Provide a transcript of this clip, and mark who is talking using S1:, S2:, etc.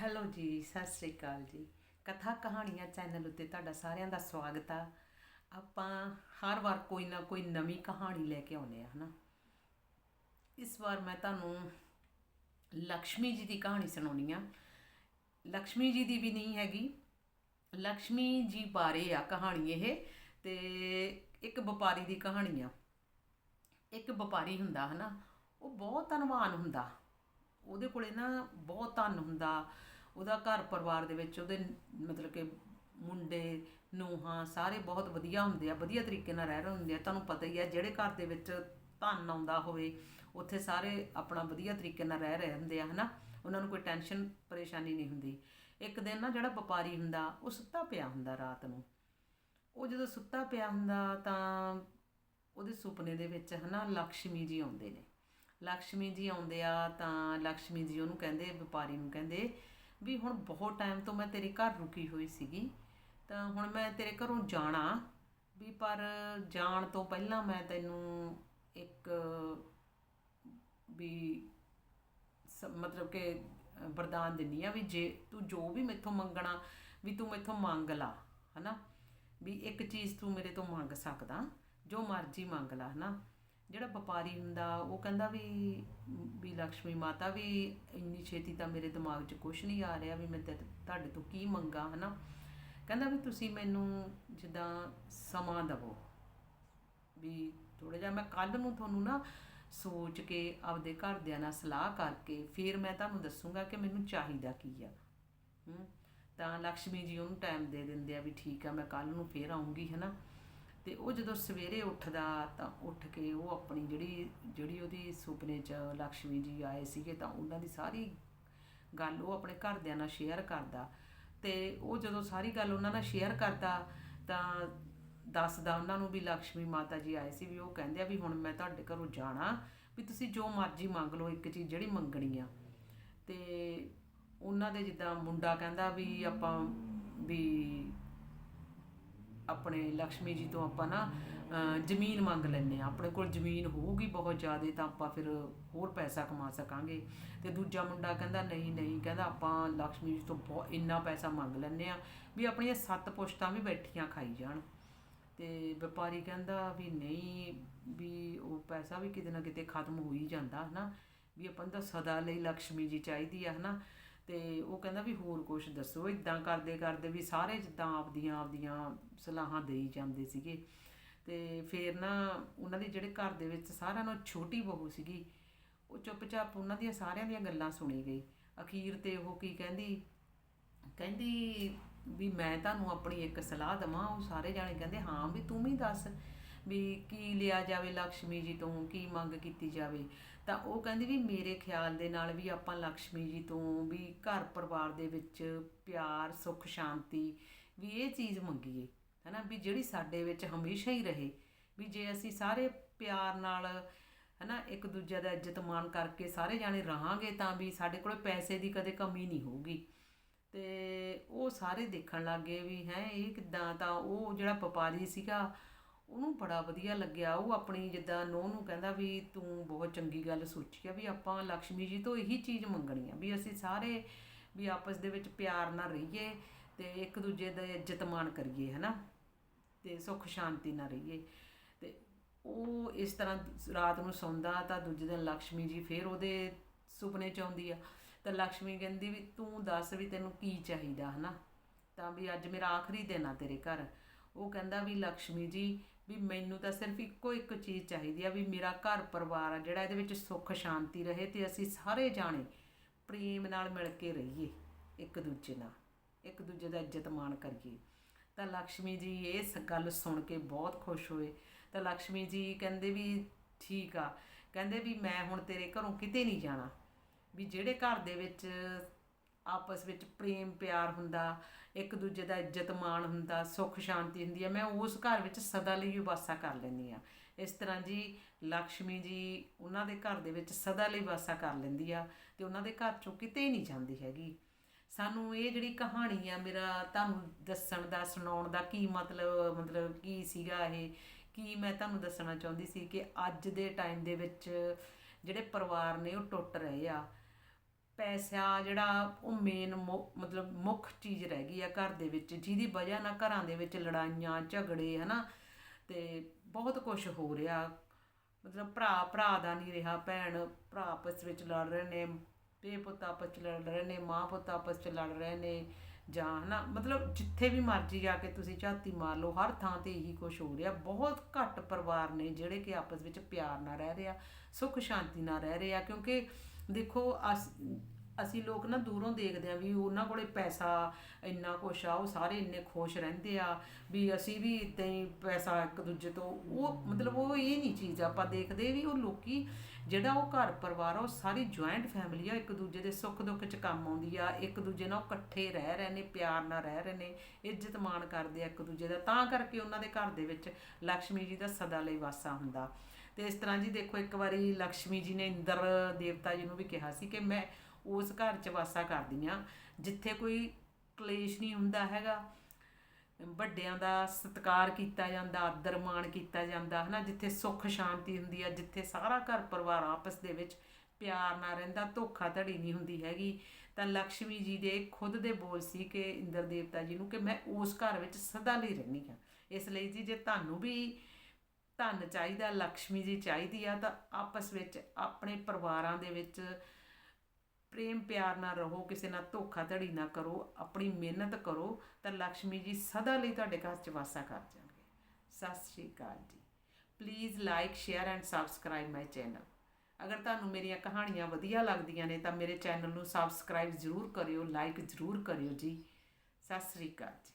S1: Hello ਜੀ, ਸਤਿ ਸ੍ਰੀ ਅਕਾਲ ਜੀ। ਕਥਾ ਕਹਾਣੀਆਂ ਚੈਨਲ ਉੱਤੇ ਤੁਹਾਡਾ ਸਾਰਿਆਂ ਦਾ ਸਵਾਗਤ ਆ। ਆਪਾਂ ਹਰ ਵਾਰ ਕੋਈ ਨਾ ਕੋਈ ਨਵੀਂ ਕਹਾਣੀ ਲੈ ਕੇ ਆਉਨੇ ਆ, ਹਨਾ? ਇਸ ਵਾਰ ਮੈਂ ਤੁਹਾਨੂੰ ਲక్ష్ਮੀ ਜੀ ਦੀ ਕਹਾਣੀ ਸੁਣਾਉਣੀ ਆ। ਲక్ష్ਮੀ ਜੀ ਦੀ ਵੀ ਨਹੀਂ ਹੈਗੀ। ਲక్ష్ਮੀ ਜੀ ਬਾਰੇ ਆ ਕਹਾਣੀ ਇਹ ਤੇ ਇੱਕ ਵਪਾਰੀ ਦੀ ਕਹਾਣੀ ਆ। ਇੱਕ ਵਪਾਰੀ ਹੁੰਦਾ, ਹਨਾ? ਉਹ ਬਹੁਤ ਧਨਵਾਨ ਹੁੰਦਾ। ਉਹਦੇ ਕੋਲੇ ਨਾ ਬਹੁਤ ਧਨ ਹੁੰਦਾ। ਉਹਦਾ ਘਰ ਪਰਿਵਾਰ ਦੇ ਵਿੱਚ ਉਹਦੇ ਮਤਲਬ ਕਿ ਮੁੰਡੇ, ਨੂੰਹਾਂ ਸਾਰੇ ਬਹੁਤ ਵਧੀਆ ਹੁੰਦੇ ਆ, ਵਧੀਆ ਤਰੀਕੇ ਨਾਲ ਰਹਿ ਰਹੇ ਹੁੰਦੇ ਆ। ਤੁਹਾਨੂੰ ਪਤਾ ਹੀ ਆ, ਜਿਹੜੇ ਘਰ ਦੇ ਵਿੱਚ ਧਨ ਆਉਂਦਾ ਹੋਵੇ, ਉੱਥੇ ਸਾਰੇ ਆਪਣਾ ਵਧੀਆ ਤਰੀਕੇ ਨਾਲ ਰਹਿ ਰਹੇ ਹੁੰਦੇ ਆ, ਹਨਾ? ਉਹਨਾਂ ਨੂੰ ਕੋਈ ਟੈਨਸ਼ਨ ਪਰੇਸ਼ਾਨੀ ਨਹੀਂ ਹੁੰਦੀ। ਇੱਕ ਦਿਨ ਨਾ ਜਿਹੜਾ ਵਪਾਰੀ ਹੁੰਦਾ, ਉਹ ਸੁੱਤਾ ਪਿਆ ਹੁੰਦਾ ਰਾਤ ਨੂੰ। ਉਹ ਜਦੋਂ ਸੁੱਤਾ ਪਿਆ ਹੁੰਦਾ ਤਾਂ ਉਹਦੇ ਸੁਪਨੇ ਦੇ ਵਿੱਚ ਹਨਾ ਲక్ష్ਮੀ ਜੀ ਆਉਂਦੇ ਨੇ। ਲਕਸ਼ਮੀ ਜੀ ਆਉਂਦੇ ਆ ਤਾਂ ਲਕਸ਼ਮੀ ਜੀ ਉਹਨੂੰ ਕਹਿੰਦੇ, ਵਪਾਰੀ ਨੂੰ ਕਹਿੰਦੇ ਵੀ ਹੁਣ ਬਹੁਤ ਟਾਈਮ ਤੋਂ ਮੈਂ ਤੇਰੇ ਘਰ ਰੁਕੀ ਹੋਈ ਸੀਗੀ, ਤਾਂ ਹੁਣ ਮੈਂ ਤੇਰੇ ਘਰੋਂ ਜਾਣਾ। ਵੀ ਪਰ ਜਾਣ ਤੋਂ ਪਹਿਲਾਂ ਮੈਂ ਤੈਨੂੰ ਇੱਕ ਵੀ ਮਤਲਬ ਕਿ ਵਰਦਾਨ ਦਿੰਨੀ ਆ ਵੀ ਜੇ ਤੂੰ ਜੋ ਵੀ ਮੇਥੋਂ ਮੰਗਣਾ, ਵੀ ਤੂੰ ਮੇਥੋਂ ਮੰਗ ਲਾ, ਹਨਾ? ਵੀ ਇੱਕ ਚੀਜ਼ ਤੂੰ ਮੇਰੇ ਤੋਂ ਮੰਗ ਸਕਦਾ, ਜੋ ਮਰਜ਼ੀ ਮੰਗ ਲਾ, ਹਨਾ? ਜਿਹੜਾ ਵਪਾਰੀ ਹੁੰਦਾ, ਉਹ ਕਹਿੰਦਾ ਵੀ ਵੀ ਲక్ష్ਮੀ ਮਾਤਾ ਵੀ ਇੰਨੀ ਛੇਤੀ ਤਾਂ ਮੇਰੇ ਦਿਮਾਗ 'ਚ ਕੁਛ ਨਹੀਂ ਆ ਰਿਹਾ ਵੀ ਮੈਂ ਤੁਹਾਡੇ ਤੋਂ ਕੀ ਮੰਗਾ, ਹਨਾ? ਕਹਿੰਦਾ ਵੀ ਤੁਸੀਂ ਮੈਨੂੰ ਜਿੱਦਾਂ ਸਮਾਂ ਦਿਵੋ। ਵੀ ਥੋੜਾ ਜਿਹਾ ਮੈਂ ਕੱਲ ਨੂੰ ਤੁਹਾਨੂੰ ਨਾ ਸੋਚ ਕੇ ਆਪਦੇ ਘਰਦਿਆਂ ਨਾਲ ਸਲਾਹ ਕਰਕੇ ਫਿਰ ਮੈਂ ਤੁਹਾਨੂੰ ਦੱਸੂਗਾ ਕਿ ਮੈਨੂੰ ਚਾਹੀਦਾ ਕੀ ਆ। ਤਾਂ ਲక్ష్ਮੀ ਜੀ ਉਹਨੂੰ ਟਾਈਮ ਦੇ ਦਿੰਦੇ ਆ ਵੀ ਠੀਕ ਆ, ਮੈਂ ਕੱਲ ਨੂੰ ਫੇਰ ਆਉਂਗੀ, ਹਨਾ? ਤੇ ਉਹ ਜਦੋਂ ਸਵੇਰੇ ਉੱਠਦਾ ਤਾਂ ਉੱਠ ਕੇ ਉਹ ਆਪਣੀ ਜਿਹੜੀ ਜਿਹੜੀ ਉਹਦੀ ਸੁਪਨੇ 'ਚ ਲక్ష్ਮੀ ਜੀ ਆਏ ਸੀਗੇ ਤਾਂ ਉਹਨਾਂ ਦੀ ਸਾਰੀ ਗੱਲ ਉਹ ਆਪਣੇ ਘਰਦਿਆਂ ਨਾਲ ਸ਼ੇਅਰ ਕਰਦਾ। ਤੇ ਉਹ ਜਦੋਂ ਸਾਰੀ ਗੱਲ ਉਹਨਾਂ ਨਾਲ ਸ਼ੇਅਰ ਕਰਦਾ ਤਾਂ ਦੱਸਦਾ ਉਹਨਾਂ ਨੂੰ ਵੀ ਲక్ష్ਮੀ ਮਾਤਾ ਜੀ ਆਏ ਸੀ ਵੀ ਉਹ ਕਹਿੰਦੇ ਆ ਵੀ ਹੁਣ ਮੈਂ ਤੁਹਾਡੇ ਘਰੋਂ ਜਾਣਾ, ਵੀ ਤੁਸੀਂ ਜੋ ਮਰਜ਼ੀ ਮੰਗ ਲਓ, ਇੱਕ ਚੀਜ਼ ਜਿਹੜੀ ਮੰਗਣੀ ਆ। ਤੇ ਉਹਨਾਂ ਦੇ ਜਿੱਦਾਂ ਮੁੰਡਾ ਕਹਿੰਦਾ ਵੀ ਆਪਾਂ ਵੀ ਆਪਣੇ ਲక్ష్ਮੀ ਜੀ ਤੋਂ ਆਪਾਂ ਨਾ ਜ਼ਮੀਨ ਮੰਗ ਲੈਂਦੇ ਆ ਆਪਣੇ ਕੋਲ ਜ਼ਮੀਨ ਹੋਊਗੀ ਬਹੁਤ ਜ਼ਿਆਦਾ ਤਾਂ ਆਪਾਂ ਫਿਰ ਹੋਰ ਪੈਸਾ ਕਮਾ ਸਕਾਂਗੇ। ਤੇ ਦੂਜਾ ਮੁੰਡਾ ਕਹਿੰਦਾ, ਨਹੀਂ ਨਹੀਂ। ਕਹਿੰਦਾ, ਆਪਾਂ ਲక్ష్ਮੀ ਜੀ ਤੋਂ ਬਹੁਤ ਇੰਨਾ ਪੈਸਾ ਮੰਗ ਲੈਂਦੇ ਆ ਵੀ ਆਪਣੀਆਂ ਸੱਤ ਪੁਸ਼ਤਾਂ ਵੀ ਬੈਠੀਆਂ ਖਾਈ ਜਾਣ। ਤੇ ਵਪਾਰੀ ਕਹਿੰਦਾ ਵੀ, ਨਹੀਂ, ਵੀ ਉਹ ਪੈਸਾ ਵੀ ਕਿਤੇ ਨਾ ਕਿਤੇ ਖਤਮ ਹੋ ਹੀ ਜਾਂਦਾ ਹਨਾ। ਵੀ ਆਪਾਂ ਤਾਂ ਸਦਾ ਲਈ ਲక్ష్ਮੀ ਜੀ ਚਾਹੀਦੀ ਆ ਹਨਾ। ਤੇ ਉਹ ਕਹਿੰਦਾ ਵੀ ਹੋਰ ਕੁਝ ਦੱਸੋ ਇਦਾਂ ਕਰਦੇ ਕਰਦੇ ਵੀ ਸਾਰੇ ਜਿੱਦਾਂ ਆਪਦੀਆਂ ਆਪਦੀਆਂ ਸਲਾਹਾਂ ਦੇਈ ਜਾਂਦੇ ਸੀਗੇ। ਤੇ ਫਿਰ ਨਾ ਉਹਨਾਂ ਦੇ ਜਿਹੜੇ ਘਰ ਦੇ ਵਿੱਚ ਸਾਰਿਆਂ ਨਾਲੋਂ ਛੋਟੀ ਬਹੂ ਸੀਗੀ, ਉਹ ਚੁੱਪਚਾਪ ਉਹਨਾਂ ਦੀਆਂ ਸਾਰਿਆਂ ਦੀਆਂ ਗੱਲਾਂ ਸੁਣੀ ਗਈ। ਅਖੀਰ ਤੇ ਉਹ ਕੀ ਕਹਿੰਦੀ ਕਹਿੰਦੀ ਵੀ ਮੈਂ ਤੁਹਾਨੂੰ ਆਪਣੀ ਇੱਕ ਸਲਾਹ ਦਵਾਂ, ਉਹ ਸਾਰੇ ਜਾਣੇ ਕਹਿੰਦੇ, ਹਾਂ ਵੀ ਤੂੰ ਵੀ ਦੱਸ ਵੀ ਕੀ ਲਿਆ ਜਾਵੇ ਲਕਸ਼ਮੀ ਜੀ ਤੋਂ, ਕੀ ਮੰਗ ਕੀਤੀ ਜਾਵੇ। ਤਾਂ ਉਹ ਕਹਿੰਦੀ ਵੀ ਮੇਰੇ ਖਿਆਲ ਦੇ ਨਾਲ ਵੀ ਆਪਾਂ ਲਕਸ਼ਮੀ ਜੀ ਤੋਂ ਵੀ ਘਰ ਪਰਿਵਾਰ ਦੇ ਵਿੱਚ ਪਿਆਰ, ਸੁੱਖ, ਸ਼ਾਂਤੀ ਵੀ ਇਹ ਚੀਜ਼ ਮੰਗੀਏ। ਹਨਾ, ਵੀ ਜਿਹੜੀ ਸਾਡੇ ਵਿੱਚ ਹਮੇਸ਼ਾ ਹੀ ਰਹੇ। ਵੀ ਜੇ ਅਸੀਂ ਸਾਰੇ ਪਿਆਰ ਨਾਲ, ਹਨਾ, ਇੱਕ ਦੂਜੇ ਦਾ ਇੱਜ਼ਤ ਮਾਣ ਕਰਕੇ ਸਾਰੇ ਜਾਣੇ ਰਹਾਂਗੇ ਤਾਂ ਵੀ ਸਾਡੇ ਕੋਲ ਪੈਸੇ ਦੀ ਕਦੇ ਕਮੀ ਨਹੀਂ ਹੋਊਗੀ। ਤੇ ਉਹ ਸਾਰੇ ਦੇਖਣ ਲੱਗੇ ਵੀ ਹੈ, ਇਹ ਕਿਦਾਂ? ਤਾਂ ਉਹ ਜਿਹੜਾ ਵਪਾਰੀ ਸੀਗਾ ਉਹਨੂੰ ਬੜਾ ਵਧੀਆ ਲੱਗਿਆ। ਉਹ ਆਪਣੀ ਜਿੱਦਾਂ ਨੂੰਹ ਨੂੰ ਕਹਿੰਦਾ ਵੀ ਤੂੰ ਬਹੁਤ ਚੰਗੀ ਗੱਲ ਸੋਚੀ ਆ ਵੀ ਆਪਾਂ ਲక్ష్ਮੀ ਜੀ ਤੋਂ ਇਹੀ ਚੀਜ਼ ਮੰਗਣੀ ਆ ਵੀ ਅਸੀਂ ਸਾਰੇ ਵੀ ਆਪਸ ਦੇ ਵਿੱਚ ਪਿਆਰ ਨਾਲ ਰਹੀਏ ਤੇ ਇੱਕ ਦੂਜੇ ਦਾ ਇੱਜ਼ਤ ਮਾਣ ਕਰੀਏ, ਹਨਾ? ਤੇ ਸੁੱਖ ਸ਼ਾਂਤੀ ਨਾਲ ਰਹੀਏ। ਤੇ ਉਹ ਇਸ ਤਰ੍ਹਾਂ ਰਾਤ ਨੂੰ ਸੌਂਦਾ ਤਾਂ ਦੂਜੇ ਦਿਨ ਲక్ష్ਮੀ ਜੀ ਫੇਰ ਉਹਦੇ ਸੁਪਨੇ ਚ ਆਉਂਦੀ ਆ। ਤਾਂ ਲక్ష్ਮੀ ਕਹਿੰਦੀ ਵੀ ਤੂੰ ਦੱਸ ਵੀ ਤੈਨੂੰ ਕੀ ਚਾਹੀਦਾ, ਹਨਾ? ਤਾਂ ਵੀ ਅੱਜ ਮੇਰਾ ਆਖਰੀ ਦਿਨ ਆ ਤੇਰੇ ਘਰ। ਉਹ ਕਹਿੰਦਾ ਵੀ ਲక్ష్ਮੀ ਜੀ ਵੀ ਮੈਨੂੰ ਤਾਂ ਸਿਰਫ ਇੱਕੋ ਇੱਕ ਚੀਜ਼ ਚਾਹੀਦੀ ਆ ਵੀ ਮੇਰਾ ਘਰ ਪਰਿਵਾਰ ਆ ਜਿਹੜਾ ਇਹਦੇ ਵਿੱਚ ਸੁੱਖ ਸ਼ਾਂਤੀ ਰਹੇ ਤੇ ਅਸੀਂ ਸਾਰੇ ਜਾਣੇ ਪ੍ਰੇਮ ਨਾਲ ਮਿਲ ਕੇ ਰਹੀਏ ਇੱਕ ਦੂਜੇ ਨਾਲ, ਇੱਕ ਦੂਜੇ ਦਾ ਇੱਜ਼ਤ ਮਾਣ ਕਰੀਏ। ਤਾਂ ਲక్ష్ਮੀ ਜੀ ਇਹ ਗੱਲ ਸੁਣ ਕੇ ਬਹੁਤ ਖੁਸ਼ ਹੋਏ। ਤਾਂ ਲక్ష్ਮੀ ਜੀ ਕਹਿੰਦੇ ਵੀ ਠੀਕ ਆ, ਕਹਿੰਦੇ ਵੀ ਮੈਂ ਹੁਣ ਤੇਰੇ ਘਰੋਂ ਕਿਤੇ ਨਹੀਂ ਜਾਣਾ, ਵੀ ਜਿਹੜੇ ਘਰ ਦੇ ਵਿੱਚ ਆਪਸ ਵਿੱਚ ਪ੍ਰੇਮ ਪਿਆਰ ਹੁੰਦਾ, ਇੱਕ ਦੂਜੇ ਦਾ ਇੱਜ਼ਤ ਮਾਣ ਹੁੰਦਾ, ਸੁੱਖ ਸ਼ਾਂਤੀ ਹੁੰਦੀ ਹੈ। ਮੈਂ ਉਸ ਘਰ ਵਿੱਚ ਸਦਾ ਲਈ ਵਾਸਾ ਕਰ ਲੈਂਦੀ ਆ ਇਸ ਤਰ੍ਹਾਂ ਜੀ ਲక్ష్ਮੀ ਜੀ ਉਹਨਾਂ ਦੇ ਘਰ ਦੇ ਵਿੱਚ ਸਦਾ ਲਈ ਵਾਸਾ ਕਰ ਲੈਂਦੀ ਆ ਤੇ ਉਹਨਾਂ ਦੇ ਘਰ ਚੋਂ ਕਿਤੇ ਨਹੀਂ ਜਾਂਦੀ ਹੈਗੀ। ਸਾਨੂੰ ਇਹ ਜਿਹੜੀ ਕਹਾਣੀ ਆ, ਮੇਰਾ ਤੁਹਾਨੂੰ ਦੱਸਣ ਦਾ, ਸੁਣਾਉਣ ਦਾ ਕੀ ਮਤਲਬ ਮਤਲਬ ਕੀ ਸੀਗਾ ਇਹ? ਕੀ ਮੈਂ ਤੁਹਾਨੂੰ ਦੱਸਣਾ ਚਾਹੁੰਦੀ ਸੀ ਕਿ ਅੱਜ ਦੇ ਟਾਈਮ ਦੇ ਵਿੱਚ ਜਿਹੜੇ ਪਰਿਵਾਰ ਨੇ ਉਹ ਟੁੱਟ ਰਹੇ ਆ। ਪੈਸਾ ਜਿਹੜਾ ਉਹ ਮੇਨ ਮਤਲਬ ਮੁੱਖ ਚੀਜ਼ ਰਹਿ ਗਈ ਆ ਘਰ ਦੇ ਵਿੱਚ, ਜਿਹਦੀ ਵਜ੍ਹਾ ਨਾਲ ਘਰਾਂ ਦੇ ਵਿੱਚ ਲੜਾਈਆਂ, ਝਗੜੇ, ਹਨਾ, ਤੇ ਬਹੁਤ ਕੁਝ ਹੋ ਰਿਹਾ। ਮਤਲਬ ਭਰਾ ਭਰਾ ਦਾ ਨਹੀਂ ਰਿਹਾ, ਭੈਣ ਭਰਾ ਆਪਸ ਵਿੱਚ ਲੜ ਰਹੇ ਨੇ, ਪੇ ਪੁੱਤ ਆਪਸ ਵਿੱਚ ਲੜ ਰਹੇ ਨੇ, ਮਾਂ ਪੁੱਤ ਆਪਸ ਵਿੱਚ ਲੜ ਰਹੇ ਨੇ, ਜਾਂ ਹਨਾ, ਮਤਲਬ ਜਿੱਥੇ ਵੀ ਮਰਜ਼ੀ ਜਾ ਕੇ ਤੁਸੀਂ ਝਾਤੀ ਮਾਰ ਲਓ, ਹਰ ਥਾਂ ਤੇ ਇਹੀ ਕੁਝ ਹੋ ਰਿਹਾ। ਬਹੁਤ ਘੱਟ ਪਰਿਵਾਰ ਨੇ ਜਿਹੜੇ ਕਿ ਆਪਸ ਵਿੱਚ ਪਿਆਰ ਨਾਲ ਰਹਿ ਰਿਹਾ ਸੁੱਖ ਸ਼ਾਂਤੀ ਨਾਲ ਰਹਿ ਰਿਹਾ ਕਿਉਂਕਿ ਦੇਖੋ, ਅਸ, ਅਸੀਂ ਲੋਕ ਨਾ ਦੂਰੋਂ ਦੇਖਦੇ ਆ ਵੀ ਉਹਨਾਂ ਕੋਲੇ ਪੈਸਾ ਇੰਨਾ ਕੁਛ ਆ, ਉਹ ਸਾਰੇ ਇੰਨੇ ਖੁਸ਼ ਰਹਿੰਦੇ ਆ ਵੀ ਅਸੀਂ ਵੀ ਇਦਾਂ ਹੀ ਪੈਸਾ ਇੱਕ ਦੂਜੇ ਤੋਂ, ਉਹ ਮਤਲਬ ਉਹ ਇਹ ਨਹੀਂ ਚੀਜ਼ ਆਪਾਂ ਦੇਖਦੇ ਵੀ ਉਹ ਲੋਕੀ ਜਿਹੜਾ ਉਹ ਘਰ ਪਰਿਵਾਰ ਆ, ਉਹ ਸਾਰੀ ਜੁਆਇੰਟ ਫੈਮਿਲੀ ਆ, ਇੱਕ ਦੂਜੇ ਦੇ ਸੁੱਖ ਦੁੱਖ 'ਚ ਕੰਮ ਆਉਂਦੀ ਆ, ਇੱਕ ਦੂਜੇ ਨਾਲ ਉਹ ਇਕੱਠੇ ਰਹਿ ਰਹੇ ਨੇ, ਪਿਆਰ ਨਾਲ ਰਹਿ ਰਹੇ ਨੇ, ਇੱਜ਼ਤ ਮਾਣ ਕਰਦੇ ਆ ਇੱਕ ਦੂਜੇ ਦਾ, ਤਾਂ ਕਰਕੇ ਉਹਨਾਂ ਦੇ ਘਰ ਦੇ ਵਿੱਚ ਲక్ష్ਮੀ ਜੀ ਦਾ ਸਦਾ ਲਈ ਵਾਸਾ ਹੁੰਦਾ। ਤੇ ਇਸ ਤਰ੍ਹਾਂ ਜੀ ਦੇਖੋ, ਇੱਕ ਵਾਰੀ ਲక్ష్ਮੀ ਜੀ ਨੇ ਇੰਦਰ ਦੇਵਤਾ ਜੀ ਨੂੰ ਵੀ ਕਿਹਾ ਸੀ ਕਿ ਮੈਂ ਉਸ ਘਰ 'ਚ ਵਾਸਾ ਕਰਦੀ ਆ, ਜਿੱਥੇ ਕੋਈ ਕਲੇਸ਼ ਨਹੀਂ ਹੁੰਦਾ ਹੈਗਾ। ਵੱਡਿਆਂ ਦਾ ਸਤਿਕਾਰ ਕੀਤਾ ਜਾਂਦਾ, ਆਦਰ ਮਾਣ ਕੀਤਾ ਜਾਂਦਾ, ਹਨਾ, ਜਿੱਥੇ ਸੁੱਖ ਸ਼ਾਂਤੀ ਹੁੰਦੀ ਆ, ਜਿੱਥੇ ਸਾਰਾ ਘਰ ਪਰਿਵਾਰ ਆਪਸ ਦੇ ਵਿੱਚ ਪਿਆਰ ਨਾਲ ਰਹਿੰਦਾ, ਧੋਖਾ ਧੜੀ ਨਹੀਂ ਹੁੰਦੀ ਹੈਗੀ। ਤਾਂ ਲక్ష్ਮੀ ਜੀ ਦੇ ਖੁਦ ਦੇ ਬੋਲ ਸੀ ਕਿ ਇੰਦਰ ਦੇਵਤਾ ਜੀ ਨੂੰ ਕਿ ਮੈਂ ਉਸ ਘਰ ਵਿੱਚ ਸਦਾ ਲਈ ਰਹਿਣੀ ਆ। ਇਸ ਲਈ ਜੀ ਜੇ ਤੁਹਾਨੂੰ ਵੀ ਧਨ ਚਾਹੀਦਾ ਲక్ష్ਮੀ ਜੀ ਚਾਹੀਦੀ ਆ, ਤਾਂ ਆਪਸ ਵਿੱਚ, ਆਪਣੇ ਪਰਿਵਾਰਾਂ ਦੇ ਵਿੱਚ ਪ੍ਰੇਮ ਪਿਆਰ ਨਾਲ ਰਹੋ, ਕਿਸੇ ਨਾਲ ਧੋਖਾ ਧੜੀ ਨਾ ਕਰੋ, ਆਪਣੀ ਮਿਹਨਤ ਕਰੋ, ਤਾਂ ਲక్ష్ਮੀ ਜੀ ਸਦਾ ਲਈ ਤੁਹਾਡੇ ਘਰ 'ਚ ਵਾਸਾ ਕਰ ਜਾਣਗੇ। ਸਤਿ ਸ਼੍ਰੀ ਅਕਾਲ ਜੀ। Please like share and subscribe my channel ਅਗਰ ਤੁਹਾਨੂੰ ਮੇਰੀਆਂ ਕਹਾਣੀਆਂ ਵਧੀਆ ਲੱਗਦੀਆਂ ਨੇ, ਤਾਂ ਮੇਰੇ ਚੈਨਲ ਨੂੰ ਸਬਸਕ੍ਰਾਈਬ ਜ਼ਰੂਰ ਕਰਿਓ ਲਾਈਕ ਜ਼ਰੂਰ ਕਰਿਓ ਜੀ। ਸਤਿ ਸ਼੍ਰੀ ਅਕਾਲ ਜੀ।